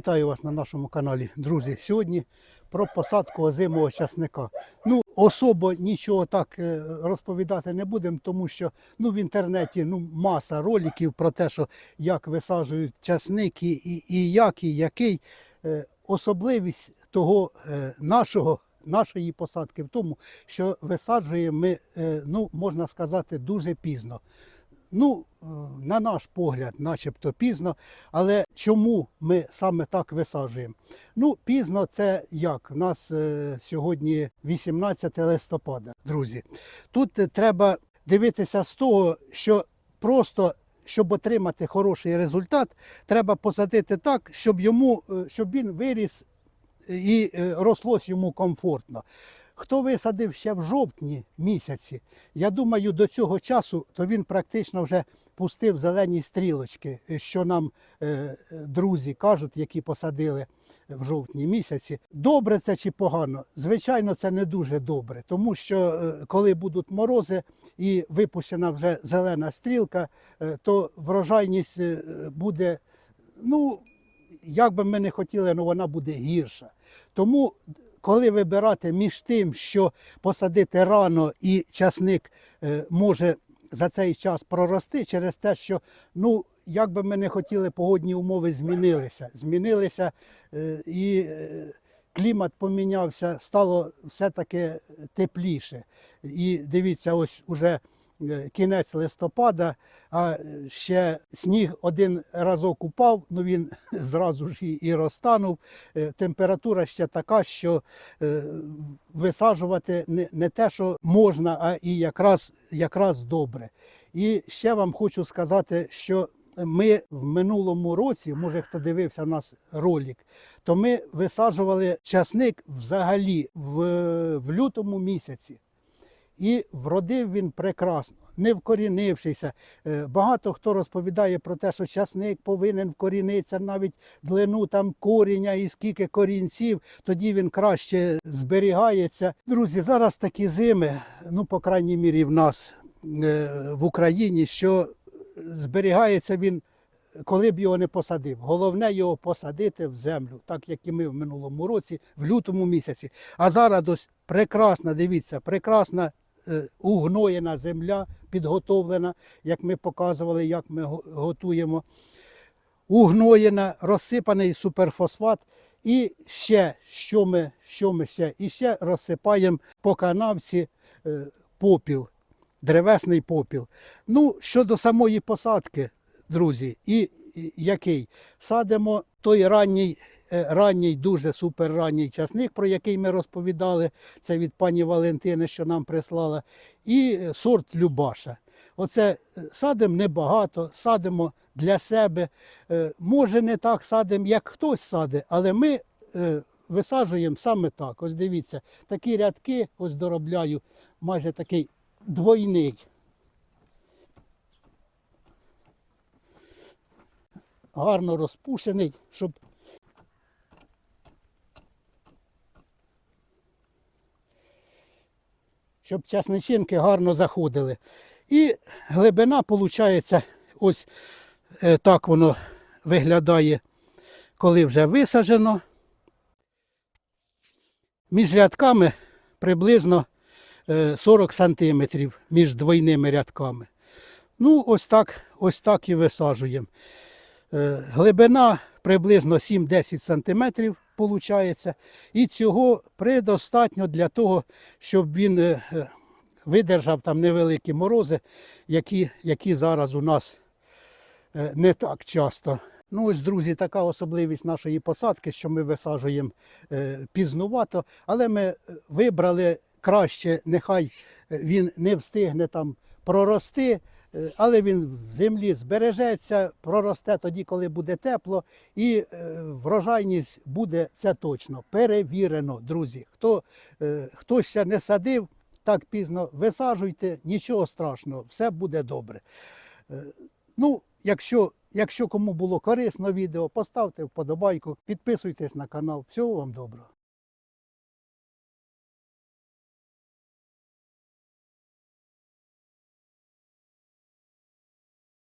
Вітаю вас на нашому каналі, друзі. Сьогодні про посадку озимого часника. Ну, особо нічого так е, розповідати не будемо, тому що ну, в інтернеті ну, маса роликів про те, що як висаджують часник і, і, і як, і який. Е, Особливість того е, нашого, нашої посадки в тому, що висаджуємо ми, ну, можна сказати, дуже пізно. Ну, е, на наш погляд, начебто пізно, але чому ми саме так висаджуємо? Ну, пізно це як? У нас е, сьогодні 18 листопада, друзі. Тут е, треба дивитися з того, що просто. Щоб отримати хороший результат, треба посадити так, щоб йому, е, щоб він виріс і рослось йому комфортно. Хто висадив ще в жовтні місяці, я думаю, до цього часу то він практично вже пустив зелені стрілочки, е, що нам е, е, друзі кажуть, які посадили в жовтні місяці. Добре це чи погано? Звичайно, це не дуже добре, тому що е, коли будуть морози і випущена вже зелена стрілка, е, то врожайність е, буде, ну, як би ми не хотіли, але вона буде гірша. Тому коли вибирати між тим, що посадити рано і часник е, може за цей час прорости через те, що ну, як би ми не хотіли, погодні умови змінилися. Змінилися е, і е, клімат помінявся, стало все-таки тепліше. І дивіться, ось уже кінець листопада, а ще сніг один разок упав, ну він зразу ж і, розтанув. Е, Температура ще така, що е, висаджувати не, те, що можна, а і якраз, якраз добре. І ще вам хочу сказати, що ми в минулому році, може хто дивився нас ролик, то ми висаджували часник взагалі в, в лютому місяці. І вродив він прекрасно, не вкорінившися. Е, Багато хто розповідає про те, що часник повинен вкорінитися навіть длину там коріння і скільки корінців, тоді він краще зберігається. Друзі, зараз такі зими, ну, по крайній мірі, в нас е, в Україні, що зберігається він. Коли б його не посадив, головне його посадити в землю, так як і ми в минулому році, в лютому місяці. А зараз ось прекрасна, дивіться, прекрасна угноєна земля, підготовлена, як ми показували, як ми готуємо. Угноєна, розсипаний суперфосфат. І ще, що ми, що ми ще? І ще розсипаємо по канавці е, попіл, древесний попіл. Ну, щодо самої посадки, друзі, і, який? Садимо той ранній, е, ранній, дуже суперранній часник, про який ми розповідали. Це від пані Валентини, що нам прислала, і е, сорт Любаша. Оце е, садимо небагато, садимо для себе. Е, Може, не так садимо, як хтось садить, але ми е, висаджуємо саме так. Ось дивіться, такі рядки, ось доробляю, майже такий двойний. Гарно розпушений, щоб щоб часничинки гарно заходили. І глибина, виходить, ось е, так воно виглядає, коли вже висаджено. Між рядками приблизно е, 40 сантиметрів між двойними рядками. Ну, ось так, ось так і висаджуємо. Е, Глибина приблизно 7-10 сантиметрів виходить. І цього предостатньо для того, щоб він е, е, видержав там невеликі морози, які, які зараз у нас е, не так часто. Ну ось, друзі, така особливість нашої посадки, що ми висаджуємо пізнувато, але ми вибрали краще, нехай він не встигне там прорости, але він в землі збережеться, проросте тоді, коли буде тепло, і е, врожайність буде це точно. Перевірено, друзі. Хто, е, хто ще не садив, так пізно висаджуйте, нічого страшного, все буде добре. Е, Ну, якщо, якщо кому було корисно відео, поставте вподобайку, підписуйтесь на канал. Всього вам доброго.